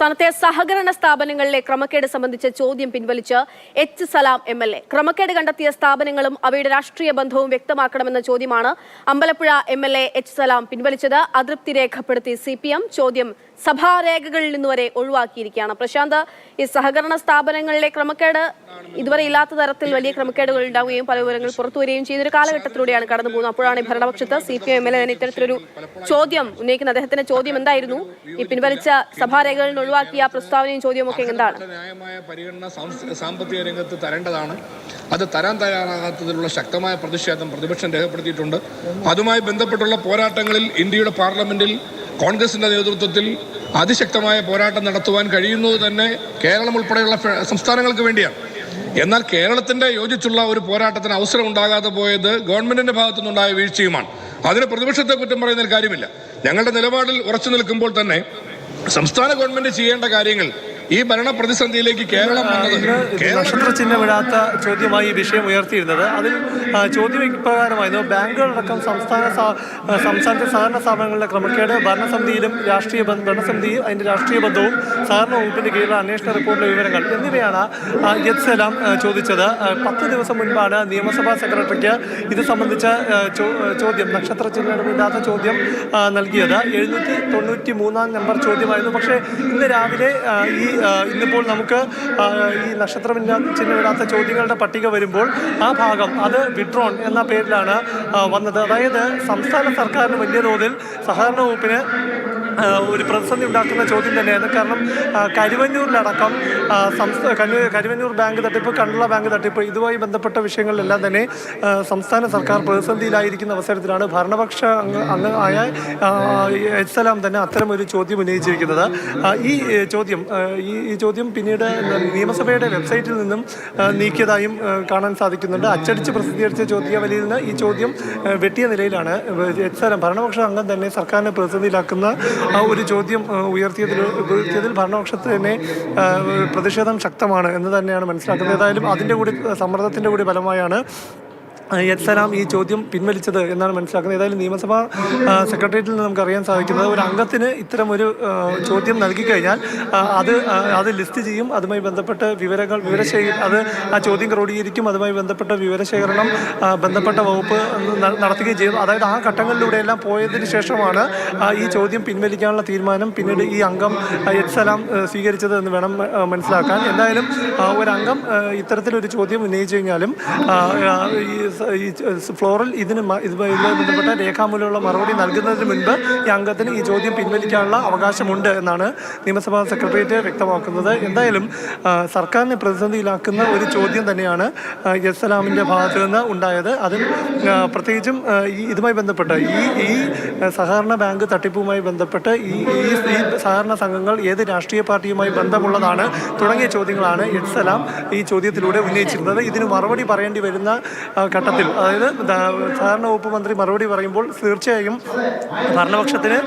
സംസ്ഥാനത്തെ സഹകരണ സ്ഥാപനങ്ങളിലെ ക്രമക്കേട് സംബന്ധിച്ച ചോദ്യം പിൻവലിച്ച് H Salam M L A. ക്രമക്കേട് കണ്ടെത്തിയ സ്ഥാപനങ്ങളും അവയുടെ രാഷ്ട്രീയ ബന്ധവും വ്യക്തമാക്കണമെന്ന ചോദ്യമാണ് Ambalappuzha M L A H Salam പിൻവലിച്ചത്. അതൃപ്തി രേഖപ്പെടുത്തി സി പി എം ചോദ്യം സഭാരേഖകളിൽ നിന്ന് വരെ ഒഴിവാക്കിയിരിക്കുകയാണ്. പ്രശാന്ത് ഈ സഹകരണ സ്ഥാപനങ്ങളിലെ ക്രമക്കേട് ഇതുവരെ ഇല്ലാത്ത തരത്തിൽ വലിയ ക്രമക്കേടുകൾ ഉണ്ടാവുകയും പല വിവരങ്ങൾ പുറത്തു വരികയും ഒരു കാലഘട്ടത്തിലൂടെയാണ് കടന്നു പോകുന്നത്. അപ്പോഴാണ് ഭരണപക്ഷത്ത് C P M M L ഇത്തരത്തിലൊരു ചോദ്യം ഉന്നയിക്കുന്ന അദ്ദേഹത്തിന്റെ ചോദ്യം എന്തായിരുന്നു? ഈ പിൻവലിച്ച സഭാരേഖകളിൽ ഒഴിവാക്കിയ പ്രസ്താവനയും ചോദ്യമൊക്കെ എന്താണ്? ന്യായമായ പരിഗണന സാമ്പത്തിക രംഗത്ത് തരേണ്ടതാണ്. അത് തരാൻ തയ്യാറാകാത്തതിലുള്ള ശക്തമായ പ്രതിഷേധം പ്രതിപക്ഷം രേഖപ്പെടുത്തിയിട്ടുണ്ട്. അതുമായി ബന്ധപ്പെട്ടുള്ള പോരാട്ടങ്ങളിൽ ഇന്ത്യയുടെ പാർലമെന്റിൽ കോൺഗ്രസിന്റെ നേതൃത്വത്തിൽ അതിശക്തമായ പോരാട്ടം നടത്തുവാൻ കഴിയുന്നത് തന്നെ കേരളം ഉൾപ്പെടെയുള്ള സംസ്ഥാനങ്ങൾക്ക് വേണ്ടിയാണ്. എന്നാൽ കേരളത്തിന്റെ യോജിച്ചുള്ള ഒരു പോരാട്ടത്തിന് അവസരം ഉണ്ടാകാതെ പോയത് ഗവൺമെന്റിന്റെ ഭാഗത്തുനിന്നുണ്ടായ വീഴ്ചയുമാണ്. അതിന് പ്രതിപക്ഷത്തെ കുറ്റം പറയുന്നതിൽ കാര്യമില്ല. ഞങ്ങളുടെ നിലപാടിൽ ഉറച്ചു നിൽക്കുമ്പോൾ തന്നെ സംസ്ഥാന ഗവൺമെന്റ് ചെയ്യേണ്ട കാര്യങ്ങൾ ഈ ഭരണ പ്രതിസന്ധിയിലേക്ക് കേരളം നക്ഷത്ര ചിഹ്നമിടാത്ത ചോദ്യമായി ഈ വിഷയം ഉയർത്തിയിരുന്നത്. അതിൽ ചോദ്യം ഇപ്രകാരമായിരുന്നു ബാങ്കുകളടക്കം സംസ്ഥാന സംസ്ഥാനത്തെ സഹകരണ സ്ഥാപനങ്ങളുടെ ക്രമക്കേട് ഭരണസമിതിയിലും രാഷ്ട്രീയ ഭരണസമിതിയും ഭരണസമിതി അതിന്റെ രാഷ്ട്രീയ ബന്ധവും സഹകരണ വകുപ്പിന്റെ കീഴിലുള്ള അന്വേഷണ റിപ്പോർട്ടിലെ വിവരങ്ങൾ എന്നിവയാണ് ആ, എല്ലാം സലാം ചോദിച്ചത്. പത്ത് ദിവസം മുൻപാണ് നിയമസഭാ സെക്രട്ടറിക്ക് ഇത് സംബന്ധിച്ച ചോദ്യം നക്ഷത്ര ചിഹ്നമില്ലാത്ത ചോദ്യം നൽകിയത്. എഴുന്നൂറ്റി തൊണ്ണൂറ്റി മൂന്നാം നമ്പർ ചോദ്യമായിരുന്നു. പക്ഷേ ഇന്ന് രാവിലെ ഈ ഇന്നിപ്പോൾ നമുക്ക് ഈ നക്ഷത്രമില്ലാ ചിഹ്നമിടാത്ത ചോദ്യങ്ങളുടെ പട്ടിക വരുമ്പോൾ ആ ഭാഗം അത് വിഡ്രോൺ എന്ന പേരിലാണ് വന്നത്. അതായത് സംസ്ഥാന സർക്കാരിന് വലിയ തോതിൽ സഹകരണ വകുപ്പിന് ഒരു പ്രതിസന്ധി ഉണ്ടാക്കുന്ന ചോദ്യം തന്നെയാണ്. കാരണം കരുവന്നൂരിലടക്കം സംസ്ഥാന കരുവന്നൂർ ബാങ്ക് തട്ടിപ്പ് കണ്ടുള്ള ബാങ്ക് തട്ടിപ്പ് ഇതുമായി ബന്ധപ്പെട്ട വിഷയങ്ങളിലെല്ലാം തന്നെ സംസ്ഥാന സർക്കാർ പ്രതിസന്ധിയിലായിരിക്കുന്ന അവസരത്തിലാണ് ഭരണപക്ഷ അംഗ അംഗമായ എച്ച് സലാം തന്നെ അത്തരമൊരു ചോദ്യം ഉന്നയിച്ചിരിക്കുന്നത്. ഈ ചോദ്യം ആ, ഈ ചോദ്യം പിന്നീട് നിയമസഭയുടെ വെബ്സൈറ്റിൽ നിന്നും നീക്കിയതായും കാണാൻ സാധിക്കുന്നുണ്ട്. അച്ചടിച്ച് പ്രസിദ്ധീകരിച്ച ചോദ്യാവലിയിൽ നിന്ന് ഈ ചോദ്യം വെട്ടിയ നിലയിലാണ്. എച്ച് ഭരണപക്ഷ അംഗം തന്നെ സർക്കാരിനെ പ്രതിസന്ധിയിലാക്കുന്ന ആ ഒരു ചോദ്യം ഉയർത്തിയതിൽ ഉയർത്തിയതിൽ ഭരണപക്ഷത്ത് തന്നെ പ്രതിഷേധം ശക്തമാണ് എന്ന് തന്നെയാണ് മനസ്സിലാക്കുന്നത്. ഏതായാലും അതിന്റെ കൂടി സമ്മർദ്ദത്തിന്റെ കൂടി ഫലമായാണ് എച്ച് സലാം ഈ ചോദ്യം പിൻവലിച്ചത് എന്നാണ് മനസ്സിലാക്കുന്നത്. ഏതായാലും നിയമസഭാ സെക്രട്ടേറിയറ്റിൽ നിന്ന് നമുക്ക് അറിയാൻ സാധിക്കുന്നത് ഒരു അംഗത്തിന് ഇത്തരം ഒരു ചോദ്യം നൽകി കഴിഞ്ഞാൽ അത് അത് ലിസ്റ്റ് ചെയ്യും. അതുമായി ബന്ധപ്പെട്ട വിവരങ്ങൾ വിവരശേഖര അത് ആ ചോദ്യം ക്രോഡീകരിക്കും. അതുമായി ബന്ധപ്പെട്ട വിവരശേഖരണം ബന്ധപ്പെട്ട വകുപ്പ് നടത്തുകയും ചെയ്യും. അതായത് ആ ഘട്ടങ്ങളിലൂടെയെല്ലാം പോയതിന് ശേഷമാണ് ഈ ചോദ്യം പിൻവലിക്കാനുള്ള തീരുമാനം പിന്നീട് ഈ അംഗം യത്സലാം സ്വീകരിച്ചത് എന്ന് വേണം മനസ്സിലാക്കാൻ. എന്തായാലും ഒരംഗം ഇത്തരത്തിലൊരു ചോദ്യം ഉന്നയിച്ചു കഴിഞ്ഞാലും ഈ ഫ്ലോറിൽ ഇതിന് ഇതുമായി ബന്ധപ്പെട്ട രേഖാമൂലമുള്ള മറുപടി നൽകുന്നതിന് മുൻപ് ഈ അംഗത്തിന് ഈ ചോദ്യം പിൻവലിക്കാനുള്ള അവകാശമുണ്ട് എന്നാണ് നിയമസഭാ സെക്രട്ടേറിയറ്റ് വ്യക്തമാക്കുന്നത്. എന്തായാലും സർക്കാരിനെ പ്രതിസന്ധിയിലാക്കുന്ന ഒരു ചോദ്യം തന്നെയാണ് എസ് സലാമിന്റെ ഭാഗത്ത് നിന്ന് ഉണ്ടായത്. അതിൽ പ്രത്യേകിച്ചും ഈ ഇതുമായി ബന്ധപ്പെട്ട് ഈ ഈ സഹകരണ ബാങ്ക് തട്ടിപ്പുമായി ബന്ധപ്പെട്ട് ഈ ഈ സഹകരണ സംഘങ്ങൾ ഏത് രാഷ്ട്രീയ പാർട്ടിയുമായി ബന്ധമുള്ളതാണ് തുടങ്ങിയ ചോദ്യങ്ങളാണ് എസ് ഈ ചോദ്യത്തിലൂടെ ഉന്നയിച്ചിരുന്നത്. ഇതിന് മറുപടി പറയേണ്ടി വരുന്ന ആ, ഘട്ടത്തിൽ. അതായത് സാധാരണ സഹകരണ വകുപ്പ് മന്ത്രി മറുപടി പറയുമ്പോൾ തീർച്ചയായും ഭരണപക്ഷത്തിന്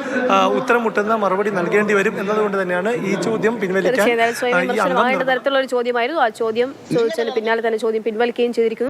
ഉത്തരം മുട്ടുന്ന മറുപടി നൽകേണ്ടി വരും എന്നതുകൊണ്ട് തന്നെയാണ് ഈ ചോദ്യം പിൻവലിക്കാൻ തരത്തിലുള്ള ഒരു ചോദ്യമായിരുന്നു. ആ ചോദ്യം ചോദിച്ചതിന് പിന്നാലെ തന്നെ ചോദ്യം പിൻവലിക്കുകയും ചെയ്തിരിക്കുന്നു.